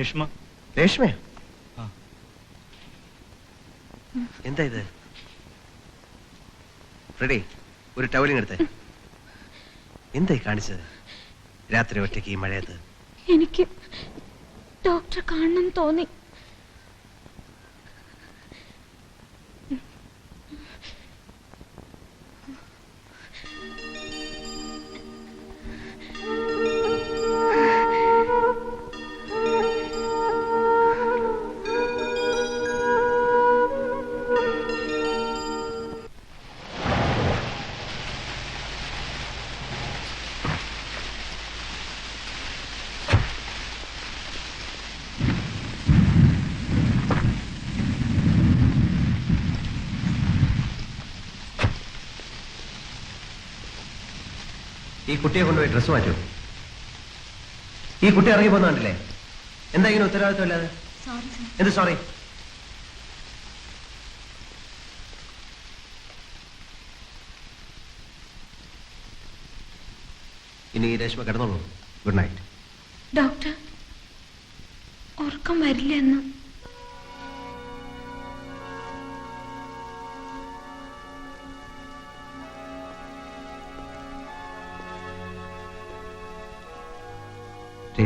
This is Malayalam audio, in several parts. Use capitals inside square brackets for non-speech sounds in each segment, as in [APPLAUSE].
രേഷ്മ. രേഷ്മയോ എന്താ ഇത്? റെഡി ഒരു ടവലിംഗ് എടുത്തേ. എന്തായി കാണിച്ചത്? രാത്രി ഒറ്റയ്ക്ക് ഈ മഴയത്ത്. എനിക്ക് ഡോക്ടറെ കാണണം തോന്നി. ഈ കുട്ടിയെ കൊണ്ടുപോയി ഡ്രസ്സ് മാറ്റൂ. ഈ കുട്ടി ഇറങ്ങി പോകുന്നുണ്ടല്ലേ എന്താ ഇങ്ങനെ ഉത്തരവാദിത്വം അല്ലാതെ എന്ത് സോറി ഇനി രേഷ്മ കിടന്നോളൂ. ഗുഡ് നൈറ്റ് ഡോക്ടർ ഉറക്കം വരില്ല എന്ന്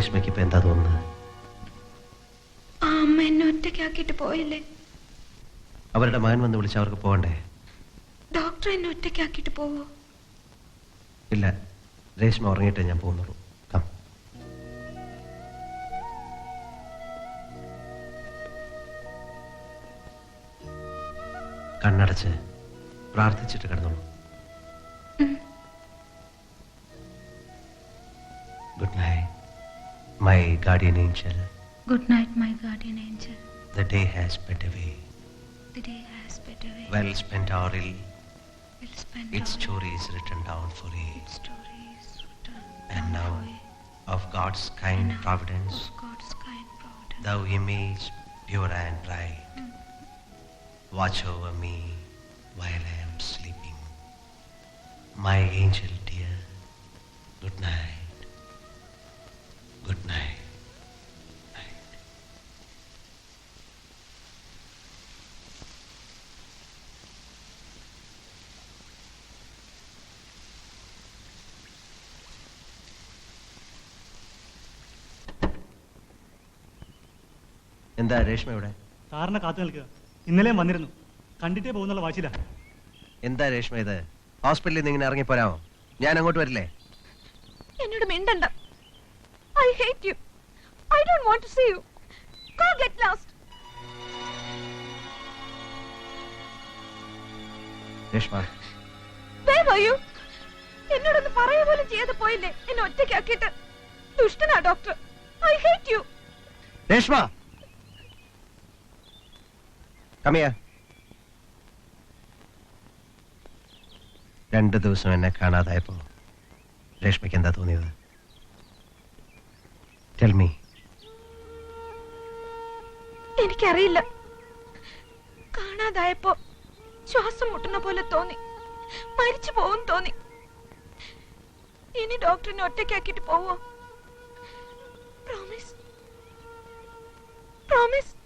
രേഷ്മയ്ക്ക് ഇപ്പൊ എന്താ തോന്നുന്നത്? ആ അമ്മ എന്നെ ഒറ്റയ്ക്കാക്കിയിട്ട് പോയില്ലേ? അവരുടെ മകൻ വന്ന് വിളിച്ച് അവർക്ക് പോകണ്ടേ? ഡോക്ടർ എന്നെ ഒറ്റയ്ക്കാക്കിയിട്ട് പോവോ? ഇല്ല രേഷ്മ ഉറങ്ങിയിട്ടേ ഞാൻ പോകുന്നുള്ളൂ. കം കണ്ണടച്ച് പ്രാർത്ഥിച്ചിട്ട് കിടന്നോളൂ. my guardian angel. Good night, my guardian angel. The day has sped away. The day has sped away. Well spent hour ill. Well spent Its story is written down for you. Its story is written And now, of God's kind now, providence. Of God's kind providence. Thou image pure and bright. Mm. Watch over me while I am sleeping. My angel dear, good night. Good night. night. എന്താ രേഷ്മ ഇവിടെ? സാറിനെ കാത്തു നിൽക്കുക. ഇന്നലെയും വന്നിരുന്നു. കണ്ടിട്ടേ പോകുന്നുള്ള വാശിയില്ല എന്താ രേഷ്മ ഇത്? ഹോസ്പിറ്റലിൽ നിന്ന് ഇങ്ങനെ ഇറങ്ങി പോരാമോ ഞാൻ അങ്ങോട്ട് വരില്ലേ? എന്നോട് മിണ്ടണ്ട. I hate you. I don't want to see you. Go get lost. Reshma. Where are you എന്നോടൊന്ന് പറയുക പോലും ചെയ്യാതെ പോയില്ലേ? എന്നെ ഒറ്റയ്ക്കാക്കിയിട്ട് ദുഷ്ടനാ doctor. I hate you Reshma. കമിയ രണ്ട് ദിവസം എന്നെ കാണാതായപ്പോ രേഷ്മയ്ക്ക് എന്താ തോന്നിയത്? എനിക്കറിയില്ല. കാണാതായപ്പോ ശ്വാസം മുട്ടുന്ന പോലെ തോന്നി. മരിച്ചു പോവും തോന്നി. ഇനി ഡോക്ടറിനെ ഒറ്റയ്ക്കാക്കിട്ട് പോവോ? പ്രോമിസ് പ്രോമിസ്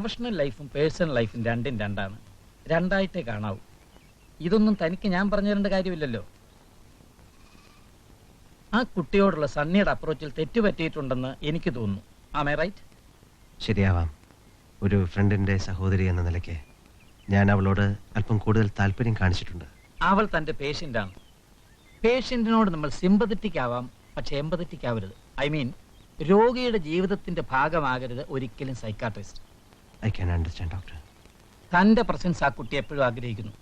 പ്രൊഫഷണൽ ലൈഫും പേഴ്സണൽ ലൈഫും രണ്ടും രണ്ടാണ്. രണ്ടായിട്ടേ കാണാവൂ. ഇതൊന്നും തനിക്ക് ഞാൻ പറഞ്ഞു തരേണ്ട കാര്യമില്ലല്ലോ. ആ കുട്ടിയോടുള്ള സണ്ണിയുടെ അപ്രോച്ചിൽ തെറ്റുപറ്റിയിട്ടുണ്ടെന്ന് എനിക്ക് തോന്നുന്നു. ആമേ റൈറ്റ് ശരിയാവാം. ഒരു ഫ്രണ്ടിന്റെ സഹോദരി എന്ന നിലയ്ക്ക് ഞാൻ അവളോട് അല്പം കൂടുതൽ താല്പര്യം കാണിച്ചിട്ടുണ്ട്. അവൾ തന്റെ പേഷ്യന്റാണ് പേഷ്യന്റിനോട് നമ്മൾ സിമ്പതറ്റിക് ആവാം പക്ഷെ എമ്പതറ്റിക് ആവരുത്. ഐ മീൻ രോഗിയുടെ ജീവിതത്തിന്റെ ഭാഗമാകരുത് ഒരിക്കലും psychiatrist I can understand doctor തന്റെ പ്രസൻസ് ആ കുട്ടി എപ്പോഴും ആഗ്രഹിക്കുന്നു.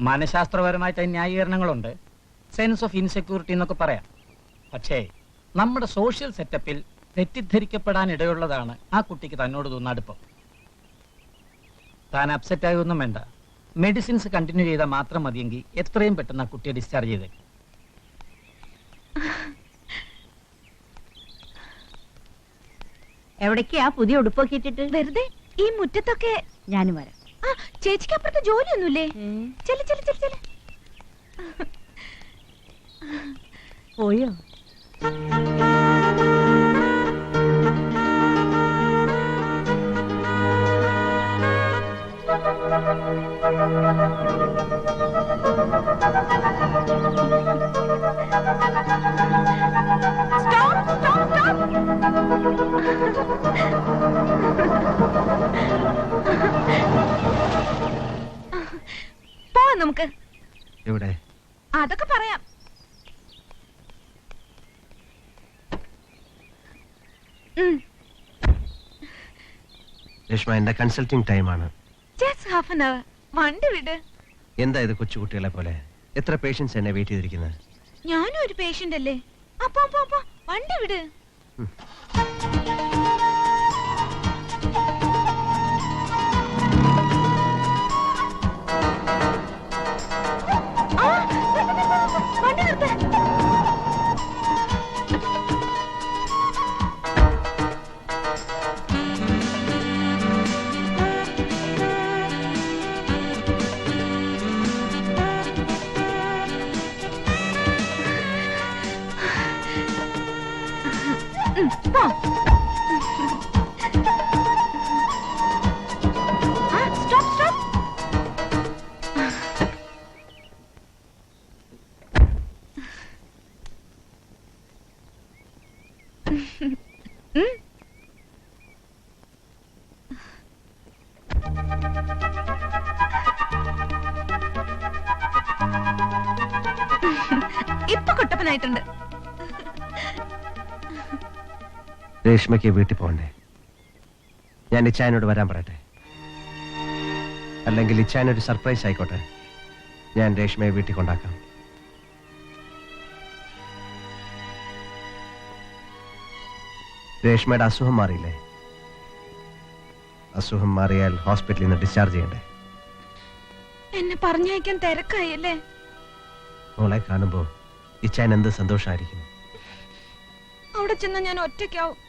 മനഃശാസ്ത്രപരമായിട്ട് ന്യായീകരണങ്ങളുണ്ട്. സെൻസ് ഓഫ് ഇൻസെക്യൂരിറ്റി എന്നൊക്കെ പറയാം. പക്ഷേ നമ്മുടെ സോഷ്യൽ സെറ്റപ്പിൽ തെറ്റിദ്ധരിക്കപ്പെടാൻ ഇടയുള്ളതാണ് ആ കുട്ടിക്ക് തന്നോട് തോന്നുന്ന അടുപ്പം. താൻ അപ്സെറ്റ് ആയൊന്നും വേണ്ട. മെഡിസിൻസ് കണ്ടിന്യൂ ചെയ്താൽ മാത്രം മതിയെങ്കിൽ എത്രയും പെട്ടെന്ന് ആ കുട്ടിയെ ഡിസ്ചാർജ് ചെയ്തേ എവിടേക്കാ പുതിയ ഉടുപ്പൊക്കെ ഇട്ടിട്ട്? വെറുതെ ഈ മുറ്റത്തൊക്കെ ഞാനും വരാം. ആ ചേച്ചിക്ക് അപ്പുറത്ത് ജോലിയൊന്നുമില്ലേ? ചെൽ ചെൽ ചെൽ ചെൽ പോയോ? സ്റ്റോപ്പ് രേഷ്മ എന്റെ കൺസൾട്ടിംഗ് ടൈമാണ് ജസ്റ്റ് ഹാഫ് ആൻ അവർ വണ്ടി വിട്. എന്താ ഇത് കൊച്ചുകുട്ടികളെ പോലെ? എത്ര പേഷ്യൻസ് എന്നെ വെയിറ്റ് ചെയ്തിരിക്കുന്നത് ഞാനും ഒരു പേഷ്യന്റ് അല്ലേ? അപ്പൊ വണ്ടി വിട്. ഉം, പോ. രേഷ്മയ്ക്ക് വീട്ടിൽ പോകണ്ടേ? ഞാൻ ഇച്ചായനോട് വരാൻ പറയട്ടെ. അല്ലെങ്കിൽ ഇച്ചായനൊരു സർപ്രൈസ് ആയിക്കോട്ടെ. ഞാൻ രേഷ്മയെ വീട്ടിൽ കൊണ്ടാക്കാം. രേഷ്മയുടെ അസുഖം മാറിയില്ലേ? അസുഖം മാറിയാൽ ഹോസ്പിറ്റലിൽ നിന്ന് ഡിസ്ചാർജ് ചെയ്യണ്ടേ? എന്നെ പറഞ്ഞയക്കാൻ തിരക്കായല്ലേ? മോളെ കാണുമ്പോ ഇച്ചാൻ എന്ത് സന്തോഷമായിരിക്കും അവിടെ ചെന്ന ഞാൻ ഒറ്റയ്ക്കാവും.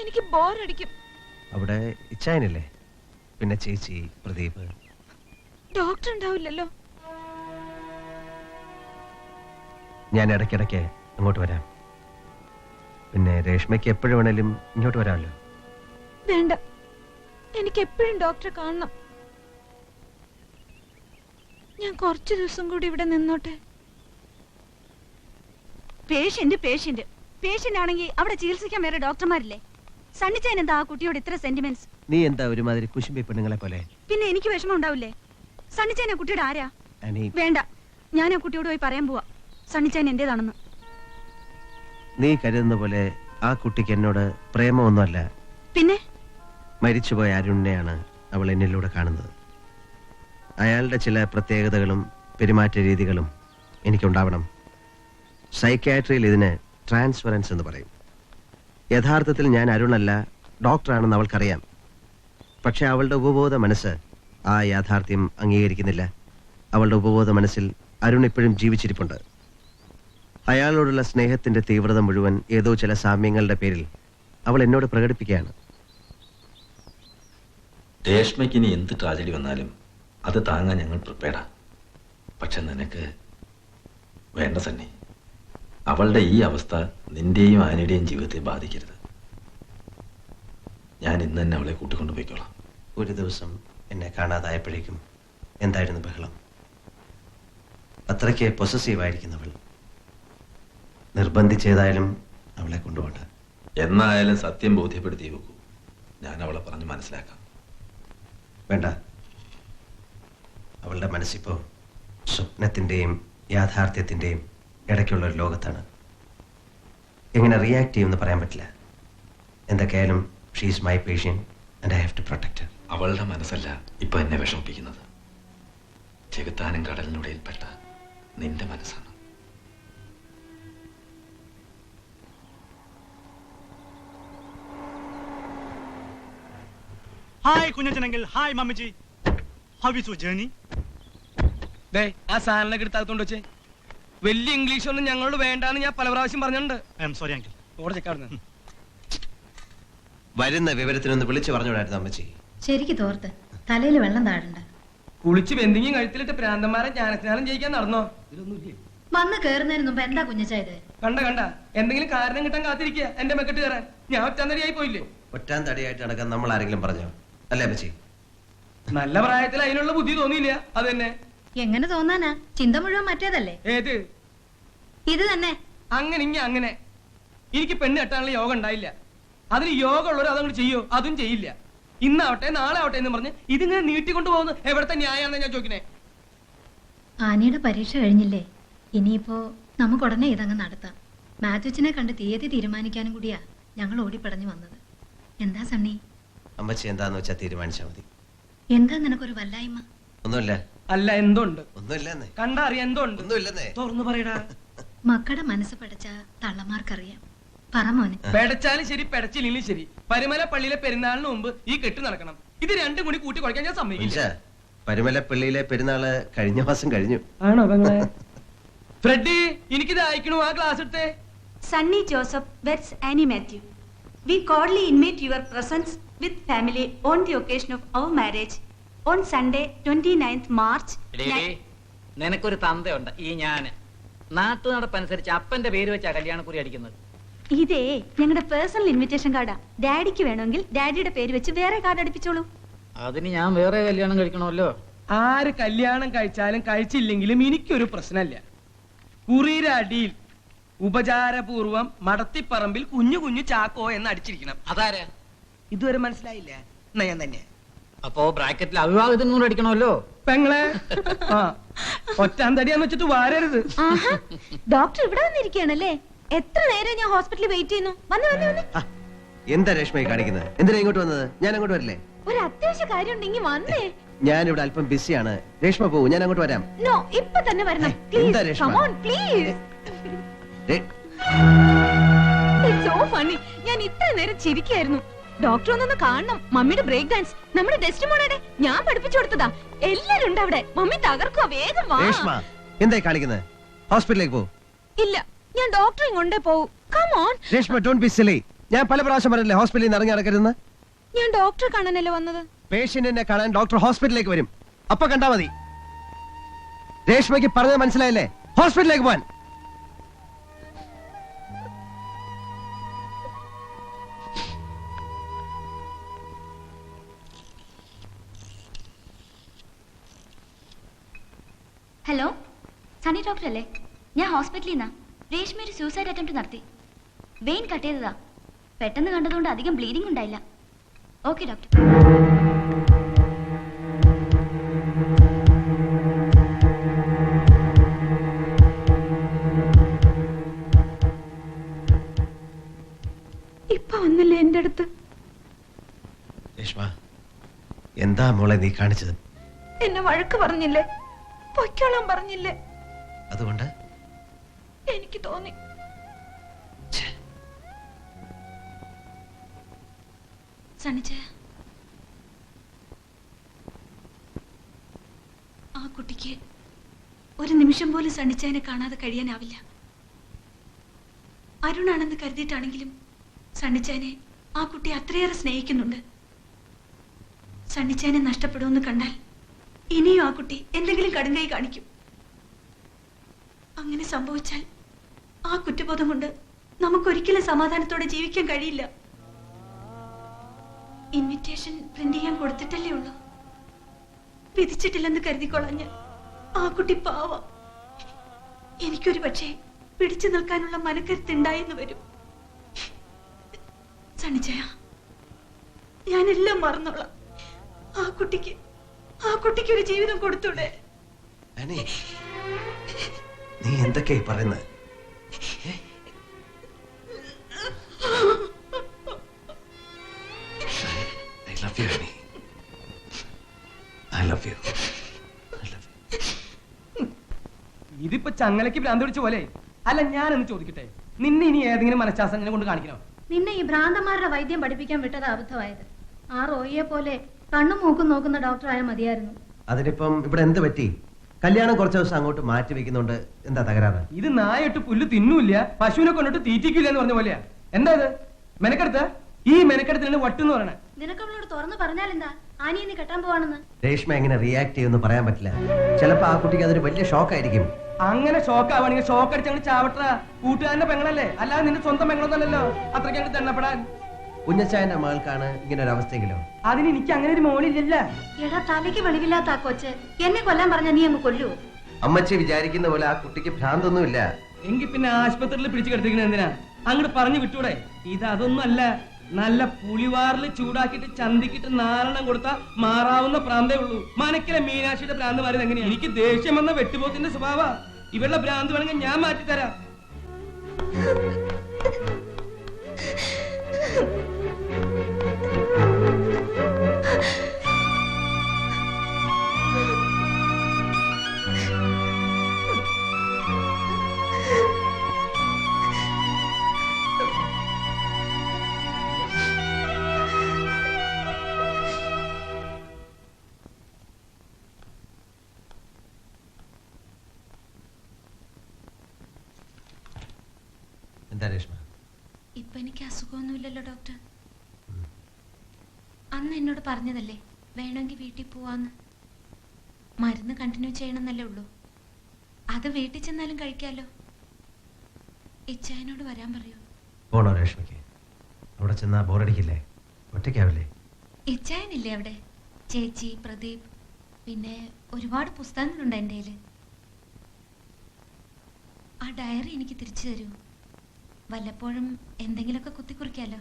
എനിക്ക് ബോറടിക്കും. അവിടെ ഇച്ചായനല്ലേ? പിന്നെ ചേച്ചി പ്രദീപ്. ഡോക്ടർ ഉണ്ടാവില്ലല്ലോ. ഞാൻ ഇടയ്ക്കിടയ്ക്ക് അങ്ങോട്ട് വരാം. പിന്നെ രേഷ്മയ്ക്ക് എപ്പോഴും വേണേലും ഇങ്ങോട്ട് വരാമല്ലോ. വേണ്ട. എനിക്ക് എപ്പോഴും ഡോക്ടറെ കാണണം. ഞാൻ കുറച്ച് ദിവസം കൂടി ഇവിടെ നിന്നോട്ടെ. പേഷ്യന്റ് പേഷ്യന്റ് പേഷ്യന്റ് ആണെങ്കിൽ അവിടെ ചികിത്സിക്കാൻ വേറെ ഡോക്ടർമാരില്ലേ? സണ്ണിച്ചാൻ എന്താ ആ കുട്ടിയോട് ഇത്ര സെന്റിമെന്റ്സ് നീ എന്താ ഒരുമാതിരി കുശുമ്പി പെണ്ണുങ്ങളെ പോലെ? പിന്നെ എനിക്ക് വിഷമം ഉണ്ടാവില്ലേ? സണ്ണിച്ചാൻ ആ കുട്ടിയുടെ ആരാ? അനി വേണ്ട. ഞാൻ ആ കുട്ടിയോട് പോയി പറയാൻ പോവാ. സണ്ണിച്ചാൻ എന്റേതാണെന്ന്. നീ കരുതുന്ന പോലെ ആ കുട്ടിക്ക് എന്നോട് പ്രേമമൊന്നുമല്ല. പിന്നെ? മരിച്ചുപോയ അരുണിനെയാണ് അവൾ എന്നിലൂടെ കാണുന്നത്. അയാളുടെ ചില പ്രത്യേകതകളും പെരുമാറ്റ രീതികളും എനിക്കുണ്ടാവണം. സൈക്യാട്രിയിൽ ഇതിന് ട്രാൻസ്ഫറൻസ് എന്ന് പറയും. യഥാർത്ഥത്തിൽ ഞാൻ അരുണല്ല ഡോക്ടറാണെന്ന് അവൾക്കറിയാം. പക്ഷെ അവളുടെ ഉപബോധ മനസ്സ് ആ യാഥാർത്ഥ്യം അംഗീകരിക്കുന്നില്ല. അവളുടെ ഉപബോധ മനസ്സിൽ അരുൺ ഇപ്പോഴും ജീവിച്ചിരിപ്പുണ്ട്. അയാളോടുള്ള സ്നേഹത്തിന്റെ തീവ്രത മുഴുവൻ ഏതോ ചില സാമ്യങ്ങളുടെ പേരിൽ അവൾ എന്നോട് പ്രകടിപ്പിക്കുകയാണ്. രേഷ്മയ്ക്ക് ഇനി എന്ത് ട്രാജഡി വന്നാലും അത് താങ്ങാൻ ഞങ്ങൾ പ്രിപ്പയർഡാ. പക്ഷെ നിനക്ക് വേണ്ട സണ്ണി. അവളുടെ ഈ അവസ്ഥ നിന്റെയും ആനയുടെയും ജീവിതത്തെ ബാധിക്കരുത്. ഞാൻ ഇന്ന് തന്നെ അവളെ കൂട്ടിക്കൊണ്ടു പോയിക്കോളാം. ഒരു ദിവസം എന്നെ കാണാതായപ്പോഴേക്കും എന്തായിരുന്നു ബഹളം? അത്രയ്ക്ക് പൊസസീവ് ആയിരിക്കുന്നവൾ. നിർബന്ധിച്ചേതായാലും അവളെ കൊണ്ടുപോകട്ടെ എന്നായാലും സത്യം ബോധ്യപ്പെടുത്തി വെക്കൂ. ഞാൻ അവളെ പറഞ്ഞ് മനസ്സിലാക്കാം. വേണ്ട. അവളുടെ മനസ്സിപ്പോ സ്വപ്നത്തിന്റെയും യാഥാർത്ഥ്യത്തിന്റെയും ഇടയ്ക്കുള്ള ഒരു ലോകത്താണ്. എങ്ങനെ റിയാക്ട് ചെയ്യുമെന്ന് പറയാൻ പറ്റില്ല. എന്തൊക്കെയായാലും she's my patient and I have to protect അവളുടെ മനസ്സല്ല ഇപ്പൊ എന്നെ വിഷമിപ്പിക്കുന്നത്. ചെകുത്താനും കടലിനുടയിൽപ്പെട്ട നിന്റെ മനസ്സാണ്. ഹായ് കുഞ്ഞച്ചനെങ്കിൽ. ഹായ് മമ്മിജി. ഹൗ ഇസ് യുവർ ജേർണി ദേ ആ സാധനങ്ങളൊക്കെ എടുത്താത്തോണ്ട് വെച്ചേ. വലിയ ഇംഗ്ലീഷ് ഒന്നും ഞങ്ങളോട് വേണ്ടാന്ന് ഞാൻ പല പ്രാവശ്യം പറഞ്ഞിട്ടുണ്ട്. Sorry uncle. ഓടെ ചെക്കാടുന്ന് വരുന്ന വിവരത്തിനൊന്ന് വിളിച്ചു പറഞ്ഞോടായിരുന്നു അമ്മച്ചി. ശരിക്ക് തോർത്ത്. തലയിൽ വെള്ളം താഴണ്ട. കുളിച്ച് വെന്തിങ്ങും കഴുത്തിലിട്ട് പ്രാന്തന്മാരെ ജ്ഞാനസ്നാനം ചെയ്യിക്കാൻ നടന്നോ? ഇതിലൊന്നുമില്ലേ? വന്ന് കേറുന്നതിന് മുമ്പ് എന്താ കുഞ്ഞച്ചായത് കണ്ട കണ്ട. എന്തെങ്കിലും കാരണം കിട്ടാൻ കാത്തിരിക്കുക എന്റെ മെക്കെട്ട് കയറാൻ ഞാൻ ഒറ്റന്നടിയായി പോയില്ലേ? ഒറ്റാൻ തടിയായിട്ട് നടക്കാൻ നമ്മൾ ആരെങ്കിലും പറഞ്ഞോ? അല്ലേ അമ്മച്ചി? നല്ല പ്രായത്തിൽ അതിനുള്ള ബുദ്ധി തോന്നിയില്ല. അത് തന്നെ എങ്ങനെ തോന്നാനാ? ചിന്ത മുഴുവൻ മറ്റേതല്ലേ? ഏത്? ഇത് തന്നെ. അങ്ങനെ ഇങ്ങ അങ്ങനെ. എനിക്ക് പെണ്ണ് കെട്ടാനുള്ള യോഗം ഉണ്ടായില്ല. അതിന് യോഗം ഉള്ളവർ അതങ്ങോട്ട് ചെയ്യോ? അതും ചെയ്യില്ല. ഇന്നാവട്ടെ നാളെ ആവട്ടെ എന്ന് പറഞ്ഞ് ഇതിങ്ങനെ നീട്ടിക്കൊണ്ട് പോകുന്നു എവിടത്തെ ന്യായമാണെന്ന് ഞാൻ ചോദിക്കണേ ആനയുടെ പരീക്ഷ കഴിഞ്ഞില്ലേ? ഇനിയിപ്പോ നമുക്ക് ഉടനെ ഇതങ്ങ് നടത്താം. മാത്യുച്ചിനെ കണ്ട് തീയതി തീരുമാനിക്കാനും കൂടിയാ ഞങ്ങൾ ഓടിപ്പടഞ്ഞു വന്നത്. എന്താ സണ്ണി? അമ്മച്ചി എന്താന്ന് വെച്ചാ തീരുമാനിച്ചാ മതി. എന്താ നിനക്കൊരു വല്ലായ്മ? ഒന്നുമില്ല. അല്ല എന്തുണ്ട്? ഒന്നുമില്ലെന്നേ. കണ്ടറിയ എന്തുണ്ട്? ഒന്നുമില്ലെന്നേ. തുറന്നു പറയടാ. [LAUGHS] മക്കളുടെ മനസ്സ് പഠിച്ച തള്ളമാർക്കറിയാം. പറ മോനെ. പെടച്ചാലും ശരി പെടച്ചില്ലെങ്കിലും ശരി. പരിമല പള്ളിയിലെ പെരുന്നാളിന് മുമ്പ് ഈ കെട്ട് നടക്കണം. ഇത് രണ്ടും കൂടി കൂട്ടി കുഴക്കാൻ ഞാൻ സമ്മതിക്കില്ല. പരിമല പരുമലപ്പള്ളിയിലെ പെരുന്നാൾ കഴിഞ്ഞ മാസം കഴിഞ്ഞു. ആണോ പെങ്ങളെ? [LAUGHS] ഫ്രെഡി എനിക്കിത് അയക്കണു? ആ ക്ലാസ് എടുത്തേ. Sunny Joseph weds Annie Mathew. We cordially invite your presence with family on the occasion of our marriage on Sunday, 29th March. എടീ, നിനക്കൊരു തന്തയുണ്ട് ഈ ഞാൻ. നാട്ടു നടപ്പനുസരിച്ച് അപ്പന്റെ പേര് വെച്ചാ കല്യാണക്കുറി അടിക്കുന്നത്. ഇതേ ഞങ്ങളുടെ പേഴ്സണൽ ഇൻവിറ്റേഷൻ കാർഡാ ഡാഡിക്ക് വേണമെങ്കിൽ ഡാഡിയുടെ പേര് വെച്ച് വേറെ കാർഡ് അടിപ്പിച്ചോളൂ. അതിന് ഞാൻ വേറെ കല്യാണം കഴിക്കണമല്ലോ. ആര് കല്യാണം കഴിച്ചാലും കഴിച്ചില്ലെങ്കിലും എനിക്കൊരു പ്രശ്നമില്ല കുറിയുടെ അടിയിൽ ഉപചാരപൂർവം മടത്തിപ്പറമ്പിൽ കുഞ്ഞു കുഞ്ഞു ചാക്കോ എന്ന് അടിച്ചിരിക്കണം. അതാരാ? ഇതുവരെ മനസ്സിലായില്ല? നയം ഞാൻ തന്നെ. അപ്പോ ബ്രാക്കറ്റിൽ അവിവാഹത്തിന് കൂടെ അടിക്കണമല്ലോ? പെങ്ങളെ ആ ഒറ്റാന്തടിയാന്ന് വെച്ചിട്ട് വാരരുത്. ആഹാ ഡോക്ടർ ഇവിടെ വന്നിരിക്കുകയാണല്ലേ? എത്ര നേരം ഞാൻ ഹോസ്പിറ്റലിൽ വെയിറ്റ് ചെയ്യുന്നു? വന്ന് വന്ന് വന്ന്. ആ, എന്താ രേഷ്മയെ കാണിക്കുന്നത്? എന്തിനാ ഇങ്ങോട്ട് വന്നത്? ഞാൻ അങ്ങോട്ട് വരില്ലേ? ഒരു അത്യാവശ്യ കാര്യം ഉണ്ടെങ്കിൽ വന്നേ. ഞാൻ ഇവിടെ അല്പം ബിസിയാണ്. രേഷ്മ പോകൂ ഞാൻ അങ്ങോട്ട് വരാം. നോ ഇപ്പൊ തന്നെ വരണം. ഏയ്, എന്താ please Reshma? Come on please Re- so funny ഞാൻ ഇത്ര നേരം ചിരിക്കായിരുന്നു. ഡോക്ടർ ഒന്നൊന്ന് കാണണം. മമ്മിയുടെ ബ്രേക്ക് ഡാൻസ്. നമ്മുടെ ഡെസ്റ്റിമോണയുടെ ഞാൻ പഠിപ്പിച്ചു കൊടുത്തതാ. എല്ലാരും ഉണ്ട് അവിടെ. മമ്മി തകർക്കുക വേഗം വാ. രേഷ്മ എന്തായി കാണിക്കുന്നത് ഹോസ്പിറ്റലിലേക്ക് പോ. ഇല്ല ഞാൻ ഡോക്ടറെ കൊണ്ടേ പോവും. ഓൺ രേഷ്മ ഡോണ്ട് ബി സിലി ഞാൻ പല പ്രാവശ്യം പറഞ്ഞില്ലേ ഹോസ്പിറ്റലിൽ നിന്ന് ഇറങ്ങി നടക്കരുതെന്ന്? ഞാൻ ഡോക്ടറെ കാണാനല്ലേ വന്നത്? പേഷ്യന്റിനെ കാണാൻ ഡോക്ടർ ഹോസ്പിറ്റലിലേക്ക് വരും. അപ്പൊ കണ്ടാ മതി. രേഷ്മയ്ക്ക് പറഞ്ഞത് മനസ്സിലായില്ലേ? ഹോസ്പിറ്റലിലേക്ക് പോവാൻ. ഹലോ സണ്ണി ഡോക്ടർ അല്ലേ? ഞാൻ ഹോസ്പിറ്റലിൽ നിന്നാ. രേഷ്മ ഒരു സൂസൈഡ് അറ്റംപ്റ്റ് നടത്തി. വെയിൻ കട്ട് ചെയ്തതാ. പെട്ടെന്ന് കണ്ടതുകൊണ്ട് അധികം ബ്ലീഡിംഗ് ഉണ്ടായില്ല. ഓക്കെ ഡോക്ടർ ഇപ്പൊ വന്നില്ലേ എന്റെ അടുത്ത്? രേഷ്മ എന്താ മോളെ നീ കാണിച്ചത്? എന്നെ വഴക്ക് പറഞ്ഞില്ലേ? പൊയ്ക്കോളാൻ പറഞ്ഞില്ലേ? അതുകൊണ്ട്? എനിക്ക് തോന്നി. സണിച്ച ആ കുട്ടിക്ക് ഒരു നിമിഷം പോലും സണിച്ചനെ കാണാതെ കഴിയാനാവില്ല. അരുണാണെന്ന് കരുതിയിട്ടാണെങ്കിലും സണ്ണിച്ചാനെ ആ കുട്ടി അത്രയേറെ സ്നേഹിക്കുന്നുണ്ട്. സണ്ണിച്ചാനെ നഷ്ടപ്പെടുമെന്ന് കണ്ടാൽ ഇനിയും ആ കുട്ടി എന്തെങ്കിലും കടുങ്കൈ കാണിക്കും. അങ്ങനെ സംഭവിച്ചാൽ ആ കുറ്റബോധം കൊണ്ട് നമുക്കൊരിക്കലും സമാധാനത്തോടെ ജീവിക്കാൻ കഴിയില്ല. ഇൻവിറ്റേഷൻ പ്രിന്റ് ചെയ്യാൻ കൊടുത്തിട്ടല്ലേ ഉള്ളൂ. വിധിച്ചിട്ടില്ലെന്ന് കരുതിക്കൊള്ളാൻ ഞാൻ ആ കുട്ടി പാവ. എനിക്കൊരു പക്ഷേ പിടിച്ചു നിൽക്കാനുള്ള മനക്കരുത്തുണ്ടായെന്ന് വരും. സണിജയ ഞാനെല്ലാം മറന്നോളാം. ആ കുട്ടിക്ക് ആ കുട്ടിക്ക് ഒരു ജീവിതം കൊടുത്തൂടെ? അനി നീ എന്തൊക്കെയായി പറയുന്നത്? I love you I love you ഇതിപ്പോ ചങ്ങലയ്ക്ക് ഭ്രാന്ത് പിടിച്ച പോലെ അല്ല ഞാനൊന്ന് ചോദിക്കട്ടെ. നിന്നെ ഇനി ഏതെങ്കിലും മനഃശാസ്ത്രജ്ഞനെ കൊണ്ട് കാണിക്കണോ? നിന്നെ ഈ ഭ്രാന്തന്മാരുടെ വൈദ്യം പഠിപ്പിക്കാൻ വിട്ടത് അബദ്ധമായത്. ആ റോയിയെ പോലെ കണ്ണും മൂക്കും നോക്കുന്ന ഡോക്ടറായ മതിയായിരുന്നു. അതിനിപ്പം ഇവിടെ എന്ത് പറ്റി? കല്യാണം കുറച്ച് ദിവസം അങ്ങോട്ട് മാറ്റി വെക്കുന്നുണ്ട് എന്താ തകരാറ്? ഇത് നായിട്ട് പുല്ല് തിന്നൂല്ല പശുവിനെ കൊണ്ടിട്ട് തീറ്റിക്കില്ല എന്ന് പറഞ്ഞ പോലെയാ. എന്താ ഇത്? മെനക്കെടുത്ത? ഈ മെനക്കെടുത്തിനാണ് വട്ടെന്ന് പറയണേ. നിനക്ക് അവളോട് തുറന്നു പറഞ്ഞാലെന്താ ആനി നീ കെട്ടാൻ പോവാണെന്ന്. രേഷ്മ എങ്ങനെ റിയാക്ട് ചെയ്യുമെന്ന് പറയാൻ പറ്റില്ല. ചിലപ്പോ ആ കുട്ടിക്ക് അതൊരു വലിയ ഷോക്ക് ആയിരിക്കും അങ്ങനെ ഷോക്ക് ആവാണെങ്കിൽ ഷോക്ക് അടിച്ച് അങ്ങ് ചാവട്ട കൂട്ടുകാരന്റെ പെങ്ങളല്ലേ? അല്ലാതെ നിന്റെ സ്വന്തം പെങ്ങളൊന്നല്ലല്ലോ അത്രയ്ക്ക് അങ്ങ് തെണ്ണപ്പെടാൻ കുഞ്ഞച്ചായന്റെ മകൾക്കാണ് ഇങ്ങനെ ഒരു അവസ്ഥയെങ്കിലും അതിന് എനിക്ക് അങ്ങനെ ഒരു മോളില്ലല്ല എടാ തലയ്ക്ക് വെളിവില്ലാത്ത ആ കൊച്ച്. എന്നെ കൊല്ലാൻ പറഞ്ഞ നീ അങ്ങ് കൊല്ലുവോ? അമ്മച്ചി വിചാരിക്കുന്ന പോലെ ആ കുട്ടിക്ക് ഭ്രാന്തൊന്നുമില്ല. എങ്കിൽ പിന്നെ ആശുപത്രിയിൽ പിടിച്ചു കിടത്തിക്കുന്നത് എന്തിനാ? അങ്ങോട്ട് പറഞ്ഞു വിട്ടൂടെ? ഇത് അതൊന്നും അല്ല നല്ല പുളിവാറിൽ ചൂടാക്കിയിട്ട് ചന്തിക്കിട്ട് നാരണം കൊടുത്താ മാറാവുന്ന പ്രാന്തേ ഉള്ളൂ. മനക്കിലെ മീനാക്ഷിയുടെ ഭ്രാന്ത് മാറിയത് എങ്ങനെയാ? എനിക്ക് ദേഷ്യം വന്ന വെട്ടുപോത്തിന്റെ സ്വഭാവ. ഇവരുടെ ഭ്രാന്ത് വേണമെങ്കിൽ ഞാൻ മാറ്റിത്തരാം. [LAUGHS] രേഷ്മ. ഇപ്പൊ എനിക്ക് അസുഖമൊന്നുമില്ലല്ലോ ഡോക്ടർ. അന്ന് എന്നോട് പറഞ്ഞതല്ലേ വേണമെങ്കിൽ വീട്ടിൽ പോവാന്ന്. മരുന്ന് കണ്ടിന്യൂ ചെയ്യണമെന്നല്ലേ ഉള്ളൂ. അത് വീട്ടിൽ ചെന്നാലും കഴിക്കാലോ. ഇച്ചായനോട് വരാൻ പറയൂ. പോണോ രേഷ്മയ്ക്ക്? അവിടെ ചെന്നാ ബോറടിക്കില്ലേ? ഒറ്റയ്ക്കാവില്ലേ? ഇച്ചായനില്ലേ അവിടെ? ചേച്ചി പ്രദീപ് പിന്നെ ഒരുപാട് പുസ്തകങ്ങളുണ്ട് എന്റെ കയ്യിൽ ആ ഡയറി എനിക്ക് തിരിച്ചു തരൂ. വല്ലപ്പോഴും എന്തെങ്കിലുമൊക്കെ കുത്തിക്കുറിക്കാലോ.